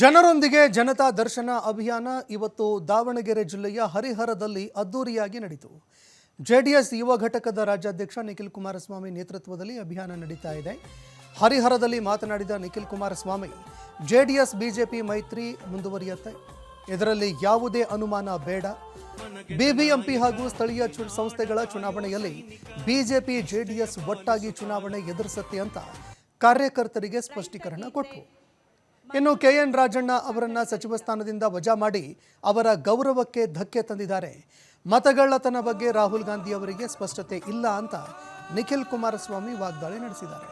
ಜನರೊಂದಿಗೆ ಜನತಾ ದರ್ಶನ ಅಭಿಯಾನ ಇವತ್ತು ದಾವಣಗೆರೆ ಜಿಲ್ಲೆಯ ಹರಿಹರದಲ್ಲಿ ಅದ್ದೂರಿಯಾಗಿ ನಡೆಯಿತು ಜೆಡಿಎಸ್ ಯುವ ಘಟಕದ ರಾಜ್ಯಾಧ್ಯಕ್ಷ ನಿಖಿಲ್ ಕುಮಾರಸ್ವಾಮಿ ನೇತೃತ್ವದಲ್ಲಿ ಅಭಿಯಾನ ನಡೀತಾ ಇದೆ. ಹರಿಹರದಲ್ಲಿ ಮಾತನಾಡಿದ ನಿಖಿಲ್ ಕುಮಾರಸ್ವಾಮಿ, ಜೆಡಿಎಸ್, ಬಿಜೆಪಿ ಮೈತ್ರಿ ಮುಂದುವರಿಯುತ್ತೆ. ಇದರಲ್ಲಿ ಯಾವುದೇ ಅನುಮಾನ ಬೇಡ. ಬಿಬಿಎಂಪಿ ಹಾಗೂ ಸ್ಥಳೀಯ ಸಂಸ್ಥೆಗಳ ಚುನಾವಣೆಯಲ್ಲಿ ಬಿಜೆಪಿ, ಜೆಡಿಎಸ್ ಒಟ್ಟಾಗಿ ಚುನಾವಣೆ ಎದುರಿಸುತ್ತೆ ಅಂತ ಕಾರ್ಯಕರ್ತರಿಗೆ ಸ್ಪಷ್ಟೀಕರಣ ಕೊಟ್ಟರು ಇನ್ನು ಕೆಎನ್ ರಾಜಣ್ಣ ಅವರನ್ನ ಸಚಿವ ಸ್ಥಾನದಿಂದ ವಜಾ ಮಾಡಿ ಅವರ ಗೌರವಕ್ಕೆ ಧಕ್ಕೆ ತಂದಿದ್ದಾರೆ. ಮತಗಳ್ಳತನ ಬಗ್ಗೆ ರಾಹುಲ್ ಗಾಂಧಿ ಅವರಿಗೆ ಸ್ಪಷ್ಟತೆ ಇಲ್ಲ ಅಂತ ನಿಖಿಲ್ ಕುಮಾರಸ್ವಾಮಿ ವಾಗ್ದಾಳಿ ನಡೆಸಿದ್ದಾರೆ.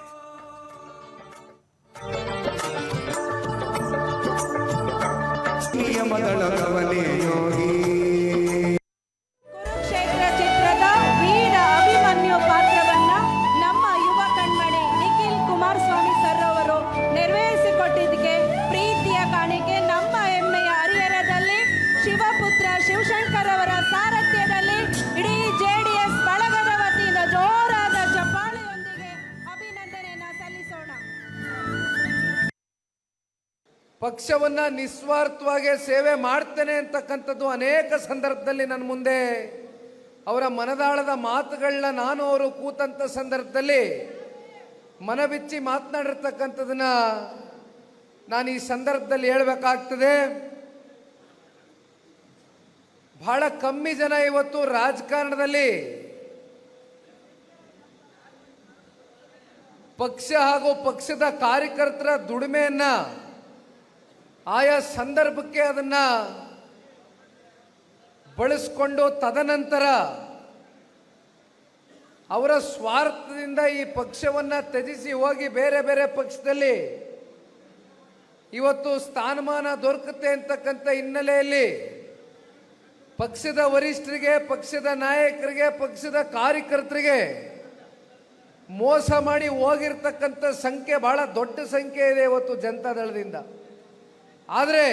ಕುರುಕ್ಷೇತ್ರ ಪಕ್ಷವನ್ನ ನಿಸ್ವಾರ್ಥವಾಗಿ ಸೇವೆ ಮಾಡ್ತೇನೆ ಅಂತಕ್ಕಂಥದ್ದು ಅನೇಕ ಸಂದರ್ಭದಲ್ಲಿ ನನ್ನ ಮುಂದೆ. ಅವರ ಮನದಾಳದ ಮಾತುಗಳನ್ನ ನಾನು ಅವರು ಕೂತಂತ ಸಂದರ್ಭದಲ್ಲಿ ಮನಬಿಚ್ಚಿ ಮಾತನಾಡಿರ್ತಕ್ಕಂಥದನ್ನ ನಾನು ಈ ಸಂದರ್ಭದಲ್ಲಿ ಹೇಳಬೇಕಾಗ್ತದೆ. ಬಹಳ ಕಮ್ಮಿ ಜನ ಇವತ್ತು ರಾಜಕಾರಣದಲ್ಲಿ ಪಕ್ಷ ಹಾಗೂ ಪಕ್ಷದ ಕಾರ್ಯಕರ್ತರ ದುಡಿಮೆಯನ್ನ ಆಯಾ ಸಂದರ್ಭಕ್ಕೆ ಅದನ್ನ ಬಳಸ್ಕೊಂಡು ತದನಂತರ ಅವರ ಸ್ವಾರ್ಥದಿಂದ ಈ ಪಕ್ಷವನ್ನ ತ್ಯಜಿಸಿ ಹೋಗಿ ಬೇರೆ ಬೇರೆ ಪಕ್ಷದಲ್ಲಿ ಇವತ್ತು ಸ್ಥಾನಮಾನ ದೊರಕುತ್ತೆ ಅಂತಕ್ಕಂಥ ಹಿನ್ನೆಲೆಯಲ್ಲಿ ಪಕ್ಷದ ವರಿಷ್ಠರಿಗೆ, ಪಕ್ಷದ ನಾಯಕರಿಗೆ, ಪಕ್ಷದ ಕಾರ್ಯಕರ್ತರಿಗೆ ಮೋಸ ಮಾಡಿ ಹೋಗಿರ್ತಕ್ಕಂಥ ಸಂಖ್ಯೆ ಬಹಳ ದೊಡ್ಡ ಸಂಖ್ಯೆ ಇದೆ ಇವತ್ತು ಜನತಾದಳದಿಂದ. ಆದರೆ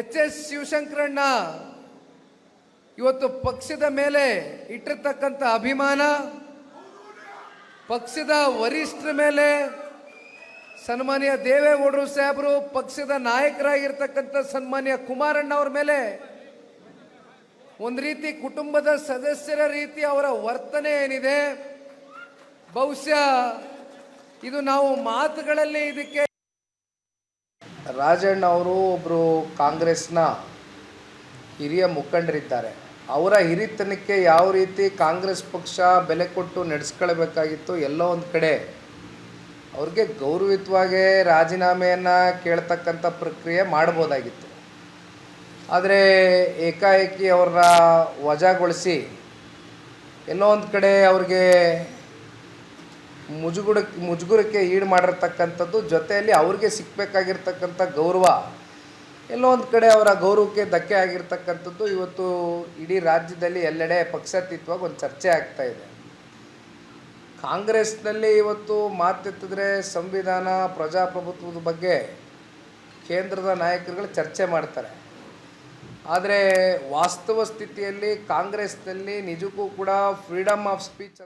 ಎಚ್ ಎಸ್ ಶಿವಶಂಕರಣ್ಣ ಇವತ್ತು ಪಕ್ಷದ ಮೇಲೆ ಇಟ್ಟಿರ್ತಕ್ಕಂಥ ಅಭಿಮಾನ, ಪಕ್ಷದ ವರಿಷ್ಠರ ಮೇಲೆ ಸನ್ಮಾನ್ಯ ದೇವೇಗೌಡರು ಸಾಹೇಬರು, ಪಕ್ಷದ ನಾಯಕರಾಗಿರ್ತಕ್ಕಂಥ ಸನ್ಮಾನ್ಯ ಕುಮಾರಣ್ಣ ಅವ್ರ ಮೇಲೆ ಒಂದು ರೀತಿ ಕುಟುಂಬದ ಸದಸ್ಯರ ರೀತಿ ಅವರ ವರ್ತನೆ ಏನಿದೆ, ಬಹುಶಃ ಇದು ನಾವು ಮಾತುಗಳಲ್ಲಿ ಇದಕ್ಕೆ ರಾಜಣ್ಣ ಅವರು ಒಬ್ಬರು ಕಾಂಗ್ರೆಸ್ನ ಹಿರಿಯ ಮುಖಂಡರಿದ್ದಾರೆ. ಅವರ ಹಿರಿತನಕ್ಕೆ ಯಾವ ರೀತಿ ಕಾಂಗ್ರೆಸ್ ಪಕ್ಷ ಬೆಲೆ ಕೊಟ್ಟು ನಡೆಸ್ಕೊಳ್ಬೇಕಾಗಿತ್ತು ಎಲ್ಲೋ ಒಂದು ಕಡೆ ಅವ್ರಿಗೆ ಗೌರವಿತವಾಗೇ ರಾಜೀನಾಮೆಯನ್ನು ಕೇಳ್ತಕ್ಕಂಥ ಪ್ರಕ್ರಿಯೆ ಮಾಡ್ಬೋದಾಗಿತ್ತು. ಆದರೆ ಏಕಾಏಕಿ ಅವ್ರನ್ನ ವಜಾಗೊಳಿಸಿ ಎಲ್ಲೋ ಒಂದು ಕಡೆ ಅವ್ರಿಗೆ ಮುಜುಗುಡ ಮುಜುಗುರಕ್ಕೆ ಈಡು ಮಾಡಿರ್ತಕ್ಕಂಥದ್ದು ಜೊತೆಯಲ್ಲಿ ಅವ್ರಿಗೆ ಸಿಕ್ಕಬೇಕಾಗಿರ್ತಕ್ಕಂಥ ಗೌರವ. ಎಲ್ಲೋ ಒಂದು ಕಡೆ ಅವರ ಗೌರವಕ್ಕೆ ಧಕ್ಕೆ ಆಗಿರ್ತಕ್ಕಂಥದ್ದು ಇವತ್ತು ಇಡೀ ರಾಜ್ಯದಲ್ಲಿ ಎಲ್ಲೆಡೆ ಪಕ್ಷಾತೀತವಾಗಿ ಒಂದು ಚರ್ಚೆ ಆಗ್ತಾ ಇದೆ. ಕಾಂಗ್ರೆಸ್ನಲ್ಲಿ ಇವತ್ತು ಮಾತೆತ್ತಿದ್ರೆ ಸಂವಿಧಾನ, ಪ್ರಜಾಪ್ರಭುತ್ವದ ಬಗ್ಗೆ ಕೇಂದ್ರದ ನಾಯಕರುಗಳು ಚರ್ಚೆ ಮಾಡ್ತಾರೆ. ಆದರೆ ವಾಸ್ತವ ಸ್ಥಿತಿಯಲ್ಲಿ ಕಾಂಗ್ರೆಸ್ನಲ್ಲಿ ನಿಜಕ್ಕೂ ಕೂಡ ಫ್ರೀಡಮ್ ಆಫ್ ಸ್ಪೀಚ್